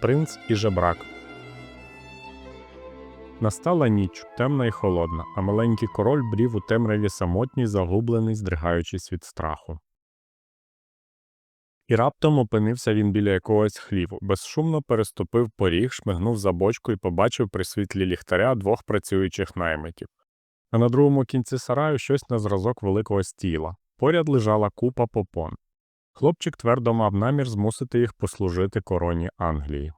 принц і жебрак. Настала ніч, темна і холодна, а маленький король брів у темряві самотній, загублений, здригаючись від страху. І раптом опинився він біля якогось хліву, безшумно переступив поріг, шмигнув за бочку і побачив при світлі ліхтаря двох працюючих наймитів. А на другому кінці сараю щось на зразок великого стіла. Поряд лежала купа попон. Хлопчик твердо мав намір змусити їх послужити короні Англії.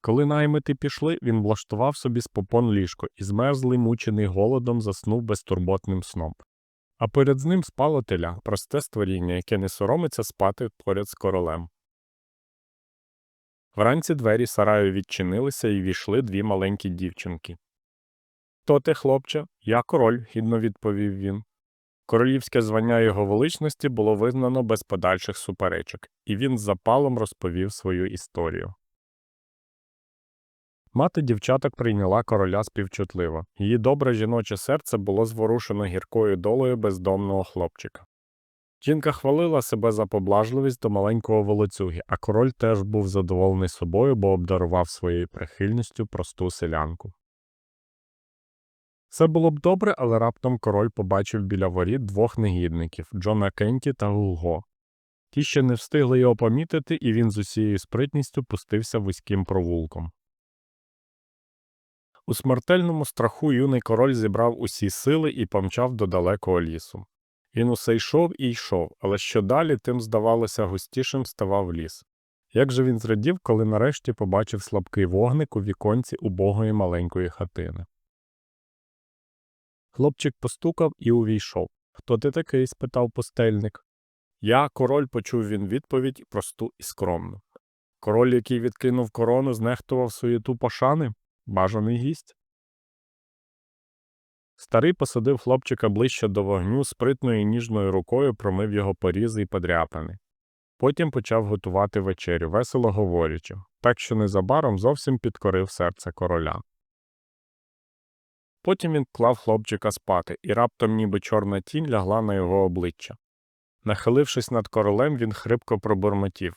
Коли наймити пішли, він влаштував собі з попон ліжко і змерзлий, мучений голодом, заснув безтурботним сном. А перед ним спало теля, просте створіння, яке не соромиться спати поряд з королем. Вранці двері сараю відчинилися і війшли дві маленькі дівчинки. То ти, хлопче, я король, гідно відповів він. Королівське звання його величності було визнано без подальших суперечок, і він з запалом розповів свою історію. Мати дівчаток прийняла короля співчутливо. Її добре жіноче серце було зворушено гіркою долею бездомного хлопчика. Жінка хвалила себе за поблажливість до маленького волоцюги, а король теж був задоволений собою, бо обдарував своєю прихильністю просту селянку. Все було б добре, але раптом король побачив біля воріт двох негідників Джона Кенті та Гулго. Ті ще не встигли його помітити, і він з усією спритністю пустився вузьким провулком. У смертельному страху юний король зібрав усі сили і помчав до далекого лісу. Він усе йшов і йшов, але що далі, тим, здавалося, густішим ставав ліс. Як же він зрадів, коли нарешті побачив слабкий вогник у віконці убогої маленької хатини. Хлопчик постукав і увійшов. Хто ти такий? спитав пустельник. Я, король, почув він відповідь просту і скромну. Король, який відкинув корону, знехтував суєту пошани? Бажаний гість. Старий посадив хлопчика ближче до вогню, спритною і ніжною рукою промив його порізи й подряпини. Потім почав готувати вечерю, весело говорячи, так що незабаром зовсім підкорив серце короля. Потім він клав хлопчика спати, і раптом ніби чорна тінь лягла на його обличчя. Нахилившись над королем, він хрипко пробурмотів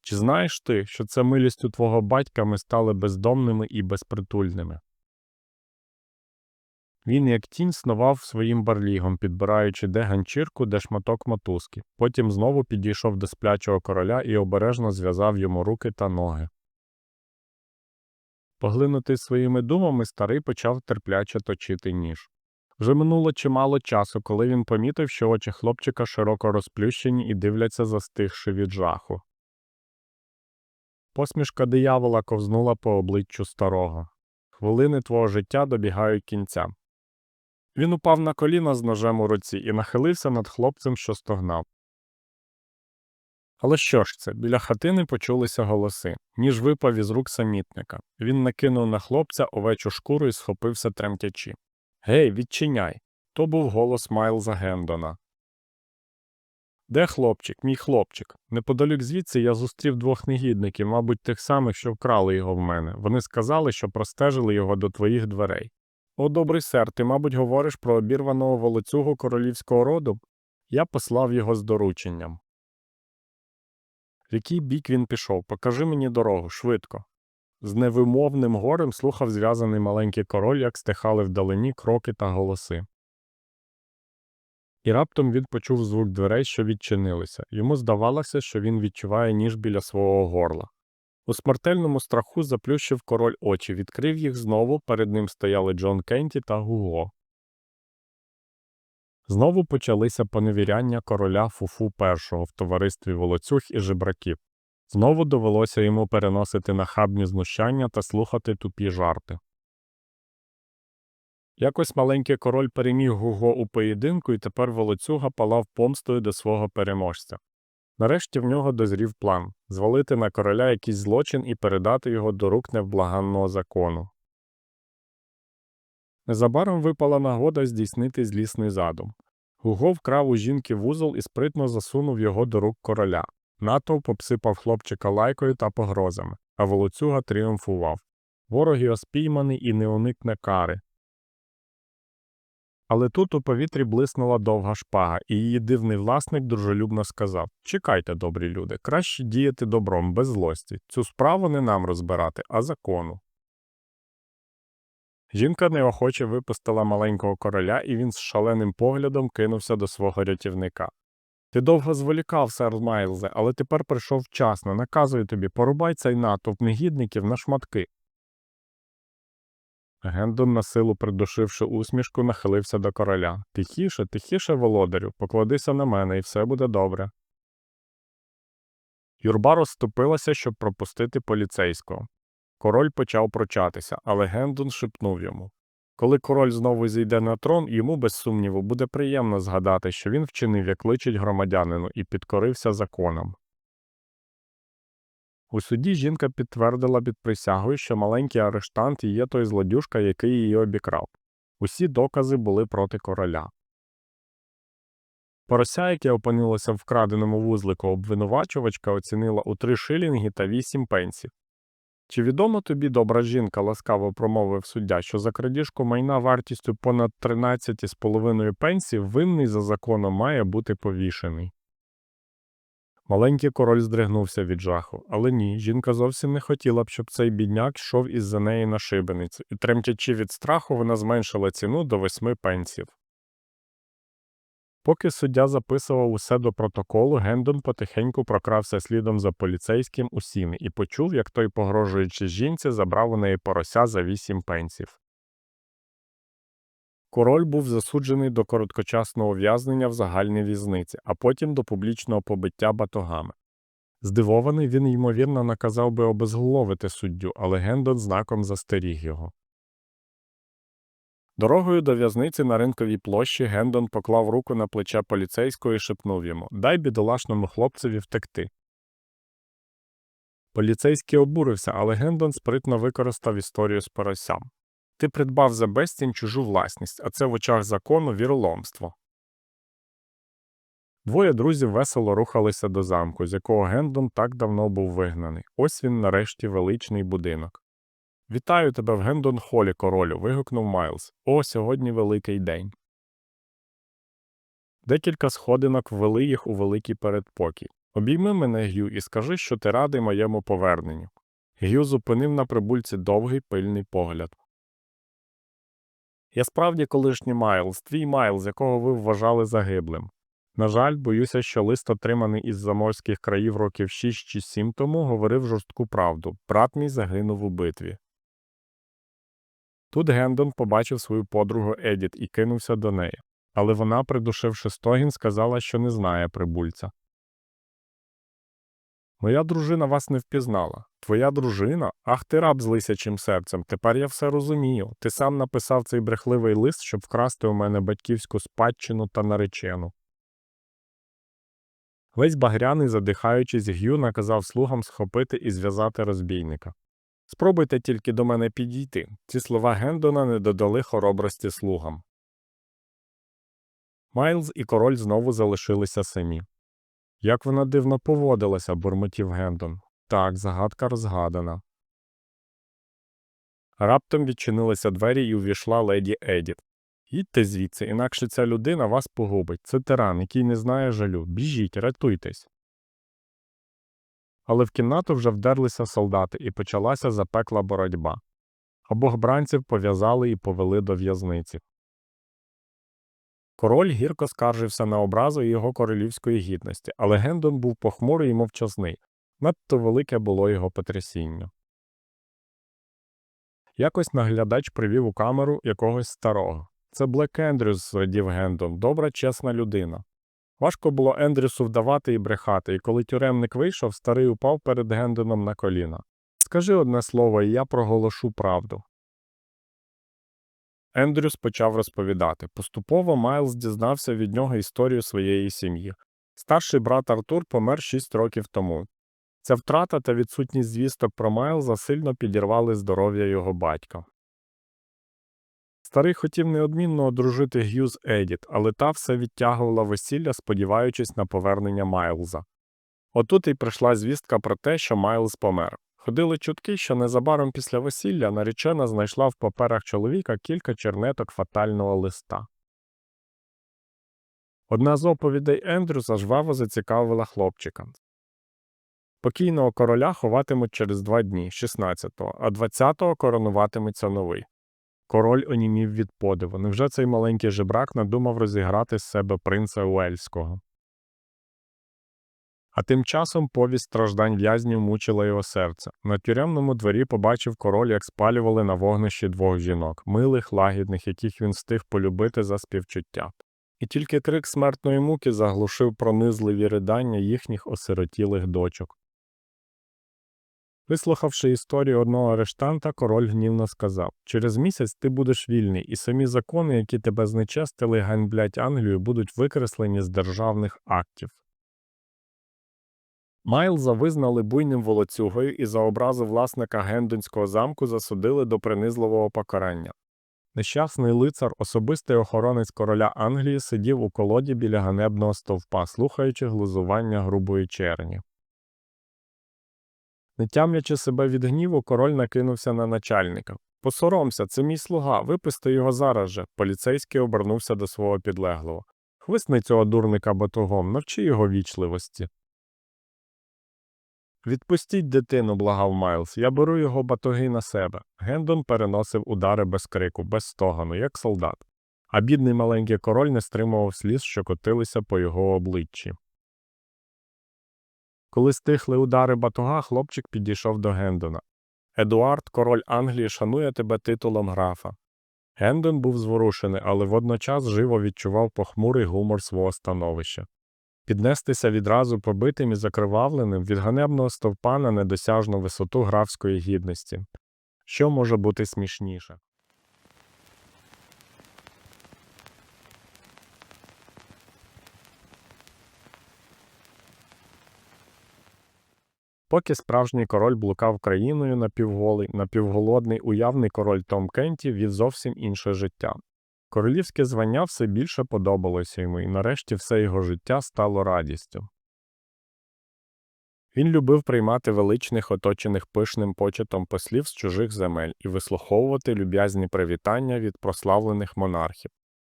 Чи знаєш ти, що це милістю твого батька ми стали бездомними і безпритульними? Він, як тінь, снував своїм барлігом, підбираючи де ганчірку, де шматок мотузки. Потім знову підійшов до сплячого короля і обережно зв'язав йому руки та ноги. Поглинутий своїми думами, старий почав терпляче точити ніж. Вже минуло чимало часу, коли він помітив, що очі хлопчика широко розплющені і дивляться, застигши від жаху. Посмішка диявола ковзнула по обличчю старого. Хвилини твого життя добігають кінця. Він упав на коліна з ножем у руці і нахилився над хлопцем, що стогнав. Але що ж це? Біля хатини почулися голоси. Ніж випав із рук самітника. Він накинув на хлопця овечу шкуру і схопився тремтячи. Гей, відчиняй. То був голос Майлза Гендона. Де хлопчик, мій хлопчик? Неподалік звідси я зустрів двох негідників, мабуть, тих самих, що вкрали його в мене. Вони сказали, що простежили його до твоїх дверей. О, добрий сер, ти, мабуть, говориш про обірваного волоцюгу королівського роду? Я послав його з дорученням. Який бік він пішов? Покажи мені дорогу, швидко. З невимовним горем слухав зв'язаний маленький король, як стихали вдалині кроки та голоси. І раптом він почув звук дверей, що відчинилися. Йому здавалося, що він відчуває ніж біля свого горла. У смертельному страху заплющив король очі, відкрив їх знову, перед ним стояли Джон Кенті та Гуго. Знову почалися поневіряння короля Фуфу І в товаристві волоцюг і жебраків. Знову довелося йому переносити нахабні знущання та слухати тупі жарти. Якось маленький король переміг Гуго у поєдинку, і тепер волоцюга палав помстою до свого переможця. Нарешті в нього дозрів план звалити на короля якийсь злочин і передати його до рук невблаганного закону. Незабаром випала нагода здійснити злісний задум. Гуго вкрав у жінки вузол і спритно засунув його до рук короля. Натовп обсипав хлопчика лайкою та погрозами, а волоцюга тріумфував. Ворог його спійманий і не уникне кари. Але тут у повітрі блиснула довга шпага, і її дивний власник дружелюбно сказав Чекайте, добрі люди, краще діяти добром, без злості. Цю справу не нам розбирати, а закону. Жінка неохоче випустила маленького короля, і він з шаленим поглядом кинувся до свого рятівника. Ти довго зволікав, сер Майлзе, але тепер прийшов вчасно. Наказую тобі, порубай цей натовп негідників на шматки. Гендон, на силу придушивши усмішку, нахилився до короля. Тихіше, тихіше, володарю, покладися на мене, і все буде добре. Юрба розступилася, щоб пропустити поліцейського. Король почав прочатися, але Гендон шепнув йому. Коли король знову зійде на трон, йому, без сумніву, буде приємно згадати, що він вчинив, як личить громадянину, і підкорився законам. У суді жінка підтвердила під присягою, що маленький арештант є той злодюжка, який її обікрав. Усі докази були проти короля. Порося, яке опинилося в вкраденому вузлику, обвинувачувачка оцінила у три шилінги та вісім пенсів. Чи відомо тобі, добра жінка, ласкаво промовив суддя, що за крадіжку майна вартістю понад 13,5 пенсій винний за законом має бути повішений? Маленький король здригнувся від жаху, але ні, жінка зовсім не хотіла б, щоб цей бідняк йшов із-за неї на шибеницю, і, тремтячи від страху, вона зменшила ціну до восьми пенсів. Поки суддя записував усе до протоколу, Гендон потихеньку прокрався слідом за поліцейським у сіни і почув, як той, погрожуючи жінці, забрав у неї порося за вісім пенсів. Король був засуджений до короткочасного ув'язнення в загальній в'язниці, а потім до публічного побиття батогами. Здивований, він, ймовірно, наказав би обезголовити суддю, але Гендон знаком застеріг його. Дорогою до в'язниці на ринковій площі Гендон поклав руку на плече поліцейського і шепнув йому Дай бідолашному хлопцеві втекти. Поліцейський обурився, але Гендон спритно використав історію з поросям. Ти придбав за безцінь чужу власність, а це в очах закону віроломство. Двоє друзів весело рухалися до замку, з якого Гендон так давно був вигнаний. Ось він, нарешті, величний будинок. Вітаю тебе в Гендон Холі, королю. вигукнув Майлз. О, сьогодні великий день. Декілька сходинок ввели їх у великий передпокій. Обійми мене, Гю, і скажи, що ти радий моєму поверненню. Гю зупинив на прибульці довгий пильний погляд. Я справді колишній Майлз, твій Майлз, якого ви вважали загиблим. На жаль, боюся, що лист, отриманий із заморських країв років 6 чи 7 тому, говорив жорстку правду. Брат мій загинув у битві. Тут Гендон побачив свою подругу Едіт і кинувся до неї, але вона, придушивши стогін, сказала, що не знає прибульця. Моя дружина вас не впізнала. Твоя дружина? Ах ти раб з лисячим серцем. Тепер я все розумію. Ти сам написав цей брехливий лист, щоб вкрасти у мене батьківську спадщину та наречену. Весь багряний, задихаючись, Г'ю наказав слугам схопити і зв'язати розбійника. Спробуйте тільки до мене підійти. Ці слова Гендона не додали хоробрості слугам. Майлз і король знову залишилися самі. Як вона дивно поводилася, бурмотів Гендон. Так, загадка розгадана. Раптом відчинилися двері і увійшла леді Едіт. Їдьте звідси, інакше ця людина вас погубить. Це тиран, який не знає жалю. Біжіть, рятуйтесь. Але в кімнату вже вдерлися солдати, і почалася запекла боротьба. Обох бранців пов'язали і повели до в'язниці. Король гірко скаржився на образу його королівської гідності, але Гендон був похмурий і мовчазний. Надто велике було його потрясіння. Якось наглядач привів у камеру якогось старого. Це Блек Ендрюс, зрадів Гендон, добра, чесна людина. Важко було Ендрюсу вдавати і брехати, і коли тюремник вийшов, старий упав перед Гендоном на коліна. Скажи одне слово, і я проголошу правду. Ендрюс почав розповідати. Поступово Майлз дізнався від нього історію своєї сім'ї. Старший брат Артур помер шість років тому. Ця втрата та відсутність звісток про Майлза сильно підірвали здоров'я його батька. Старий хотів неодмінно одружити Г'ю з Едіт, але та все відтягувала весілля, сподіваючись на повернення Майлза. Отут і прийшла звістка про те, що Майлз помер. Ходили чутки, що незабаром після весілля наречена знайшла в паперах чоловіка кілька чернеток фатального листа. Одна з оповідей Ендрюса жваво зацікавила хлопчика. Покійного короля ховатимуть через два дні, 16-го, а 20-го коронуватиметься новий. Король онімів від подиву. Невже цей маленький жебрак надумав розіграти з себе принца Уельського? А тим часом повість страждань в'язнів мучила його серце. На тюремному дворі побачив король, як спалювали на вогнищі двох жінок, милих, лагідних, яких він встиг полюбити за співчуття. І тільки крик смертної муки заглушив пронизливі ридання їхніх осиротілих дочок. Вислухавши історію одного арештанта, король гнівно сказав Через місяць ти будеш вільний, і самі закони, які тебе знечестили, ганьблять Англію, будуть викреслені з державних актів. Майлза визнали буйним волоцюгою і за образу власника Гендонського замку засудили до принизливого покарання. Нещасний лицар, особистий охоронець короля Англії, сидів у колоді біля ганебного стовпа, слухаючи глузування грубої черні. Не тямлячи себе від гніву, король накинувся на начальника. Посоромся, це мій слуга, випусти його зараз же. Поліцейський обернувся до свого підлеглого. Хвисни цього дурника батогом, навчи його вічливості. Відпустіть дитину, благав Майлз, я беру його батоги на себе. Гендон переносив удари без крику, без стогану, як солдат. А бідний маленький король не стримував сліз, що котилися по його обличчі. Коли стихли удари батога, хлопчик підійшов до Гендона. Едуард, король Англії, шанує тебе титулом графа. Гендон був зворушений, але водночас живо відчував похмурий гумор свого становища. Піднестися відразу побитим і закривавленим від ганебного стовпа на недосяжну висоту графської гідності. Що може бути смішніше? Поки справжній король блукав країною напівголий, напівголодний уявний король Том Кенті вів зовсім інше життя. Королівське звання все більше подобалося йому, і нарешті все його життя стало радістю. Він любив приймати величних, оточених пишним почетом послів з чужих земель і вислуховувати люб'язні привітання від прославлених монархів.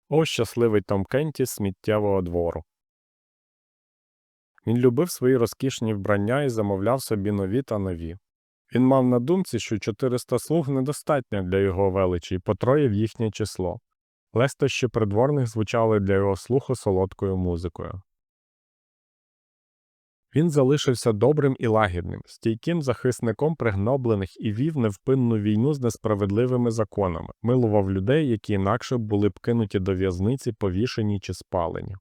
О, щасливий Том Кенті сміттєвого двору. Він любив свої розкішні вбрання і замовляв собі нові та нові. Він мав на думці, що 400 слуг недостатньо для його величі і потроїв їхнє число. Лестощі придворних звучали для його слуху солодкою музикою. Він залишився добрим і лагідним, стійким захисником пригноблених і вів невпинну війну з несправедливими законами, милував людей, які інакше були б кинуті до в'язниці, повішені чи спалені.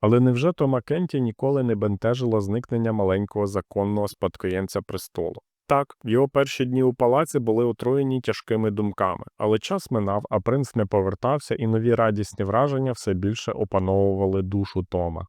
Але невже Тома Кенті ніколи не бентежило зникнення маленького законного спадкоємця престолу? Так, його перші дні у палаці були отруєні тяжкими думками, але час минав, а принц не повертався, і нові радісні враження все більше опановували душу Тома.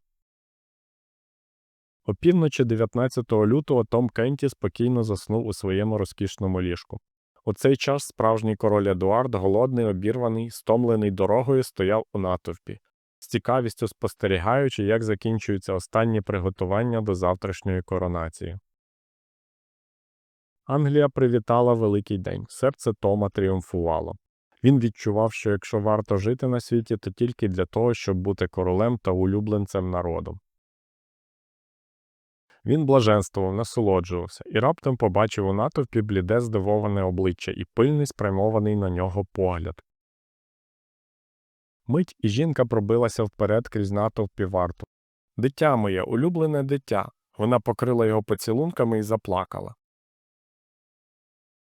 Опівночі 19 лютого Том Кенті спокійно заснув у своєму розкішному ліжку. У цей час справжній король Едуард, голодний, обірваний, стомлений дорогою, стояв у натовпі, з цікавістю спостерігаючи, як закінчуються останні приготування до завтрашньої коронації. Англія привітала великий день, серце Тома тріумфувало. Він відчував, що якщо варто жити на світі, то тільки для того, щоб бути королем та улюбленцем народу. Він блаженствував, насолоджувався і раптом побачив у натовпі бліде здивоване обличчя і пильний спрямований на нього погляд. Мить і жінка пробилася вперед крізь натовпі варту. Дитя моє, улюблене дитя. Вона покрила його поцілунками і заплакала.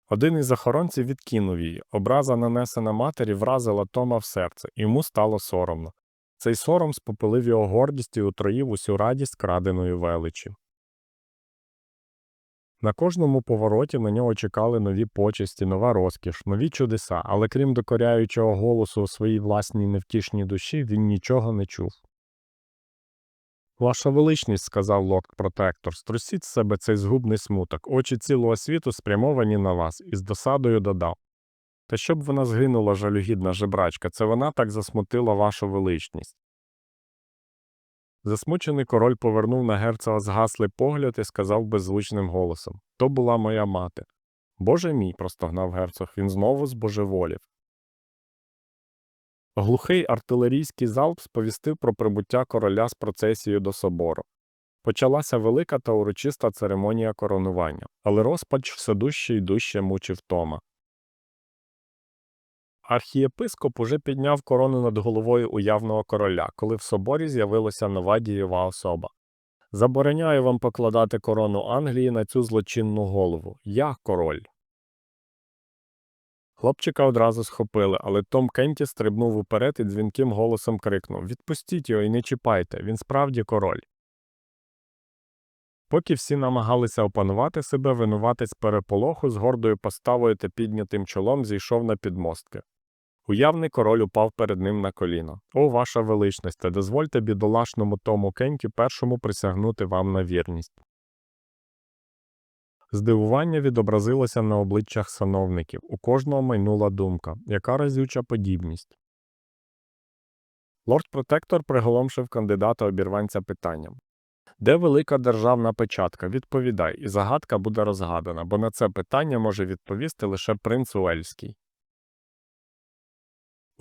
Один із охоронців відкинув її. Образа, нанесена матері, вразила Тома в серце, йому стало соромно. Цей сором спопилив його гордість і утроїв усю радість краденої величі. На кожному повороті на нього чекали нові почесті, нова розкіш, нові чудеса, але крім докоряючого голосу у своїй власній невтішній душі, він нічого не чув. Ваша величність, сказав лорд протектор, струсіть з себе цей згубний смуток, очі цілого світу спрямовані на вас, і з досадою додав. Та щоб вона згинула жалюгідна жебрачка, це вона так засмутила вашу величність. Засмучений король повернув на герцога згаслий погляд і сказав беззвучним голосом То була моя мати. Боже мій, простогнав герцог, він знову збожеволів. Глухий артилерійський залп сповістив про прибуття короля з процесією до собору. Почалася велика та урочиста церемонія коронування, але розпач все дужче й дужче мучив Тома. Архієпископ уже підняв корону над головою уявного короля, коли в соборі з'явилася нова дієва особа. Забороняю вам покладати корону Англії на цю злочинну голову. Я король. Хлопчика одразу схопили, але Том Кенті стрибнув уперед і дзвінким голосом крикнув Відпустіть його і не чіпайте, він справді король. Поки всі намагалися опанувати себе, винуватець переполоху з гордою поставою та піднятим чолом зійшов на підмостки. Уявний король упав перед ним на коліно. О, ваша величність, дозвольте бідолашному Тому Кенті першому присягнути вам на вірність. Здивування відобразилося на обличчях сановників. У кожного майнула думка, яка разюча подібність. Лорд-протектор приголомшив кандидата обірванця питанням. Де велика державна печатка? Відповідай, і загадка буде розгадана, бо на це питання може відповісти лише принц Уельський.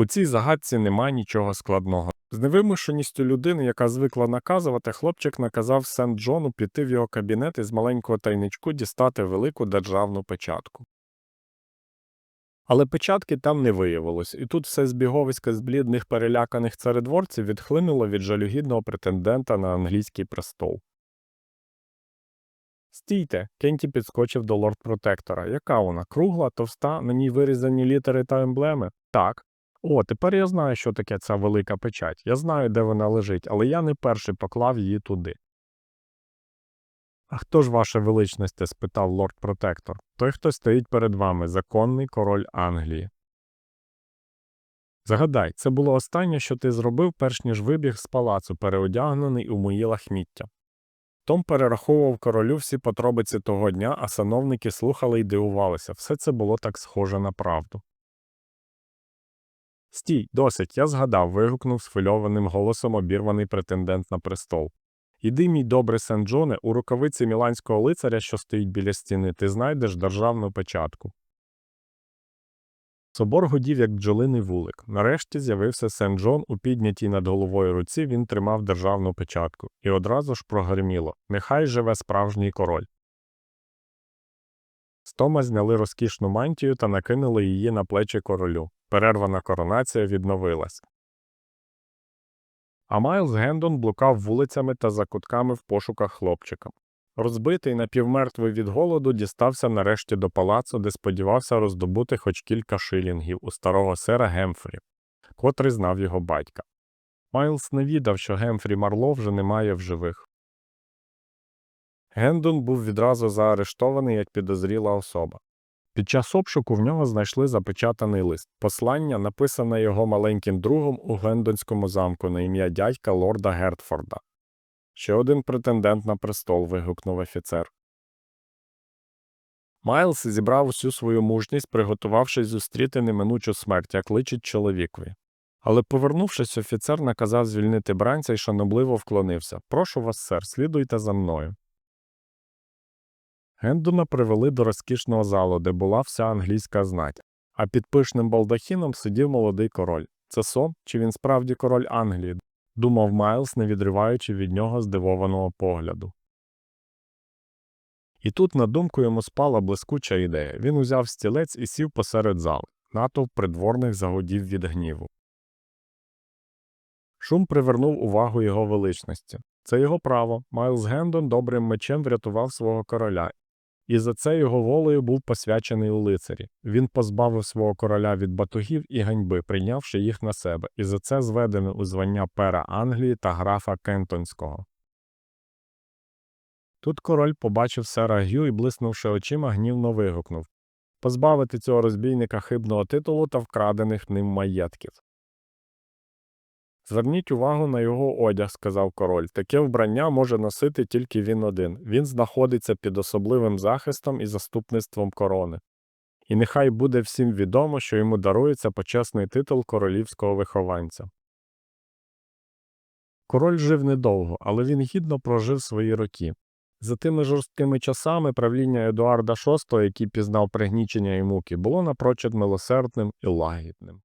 У цій загадці нема нічого складного. З невимушеністю людини, яка звикла наказувати, хлопчик наказав Сент Джону піти в його кабінет і з маленького тайничку дістати велику державну печатку. Але печатки там не виявилось, і тут все збіговисько з блідних переляканих царедворців відхлинуло від жалюгідного претендента на англійський престол. Стійте. Кенті підскочив до лорд-протектора. Яка вона? Кругла, товста, на ній вирізані літери та емблеми? Так. О, тепер я знаю, що таке ця велика печать. Я знаю, де вона лежить, але я не перший поклав її туди. А хто ж, ваше величність? спитав лорд-протектор. Той, хто стоїть перед вами, законний король Англії. Загадай, це було останнє, що ти зробив, перш ніж вибіг з палацу, переодягнений у мої лахміття. Том перераховував королю всі подробиці того дня, а сановники слухали й дивувалися. Все це було так схоже на правду. Стій, досить, я згадав. вигукнув схвильованим голосом обірваний претендент на престол. Іди, мій добрий сен Джоне, у рукавиці міланського лицаря, що стоїть біля стіни, ти знайдеш державну печатку. Собор гудів, як бджолиний вулик. Нарешті з'явився сен Джон у піднятій над головою руці він тримав державну печатку, і одразу ж прогриміло Нехай живе справжній король. З Тома зняли розкішну мантію та накинули її на плечі королю. Перервана коронація відновилась. А Майлз Гендон блукав вулицями та закутками в пошуках хлопчика. Розбитий напівмертвий від голоду дістався нарешті до палацу, де сподівався роздобути хоч кілька шилінгів у старого сера Гемфрі, котрий знав його батька. Майлз не відав, що Гемфрі Марло вже немає в живих. Гендон був відразу заарештований як підозріла особа. Під час обшуку в нього знайшли запечатаний лист, послання, написане його маленьким другом у Гендонському замку на ім'я дядька лорда Гертфорда. Ще один претендент на престол. вигукнув офіцер. Майлз зібрав усю свою мужність, приготувавшись зустріти неминучу смерть, як личить чоловікові. Але, повернувшись, офіцер наказав звільнити бранця і шанобливо вклонився Прошу вас, сер, слідуйте за мною. Гендона привели до розкішного залу, де була вся англійська знать, а під пишним балдахіном сидів молодий король. Це сон, чи він справді король Англії? думав Майлз, не відриваючи від нього здивованого погляду. І тут на думку йому спала блискуча ідея. Він узяв стілець і сів посеред зали. Натовп придворних загодів від гніву. Шум привернув увагу його величності. Це його право. Майлз Гендон добрим мечем врятував свого короля, і за це його волею був посвячений у лицарі. Він позбавив свого короля від батогів і ганьби, прийнявши їх на себе, і за це зведено у звання пера Англії та графа Кентонського. Тут король побачив сера Гю і, блиснувши очима, гнівно вигукнув позбавити цього розбійника хибного титулу та вкрадених ним маєтків. Зверніть увагу на його одяг, сказав король. Таке вбрання може носити тільки він один. Він знаходиться під особливим захистом і заступництвом корони. І нехай буде всім відомо, що йому дарується почесний титул королівського вихованця. Король жив недовго, але він гідно прожив свої роки. За тими жорсткими часами правління Едуарда VI, який пізнав пригнічення і муки, було напрочуд милосердним і лагідним.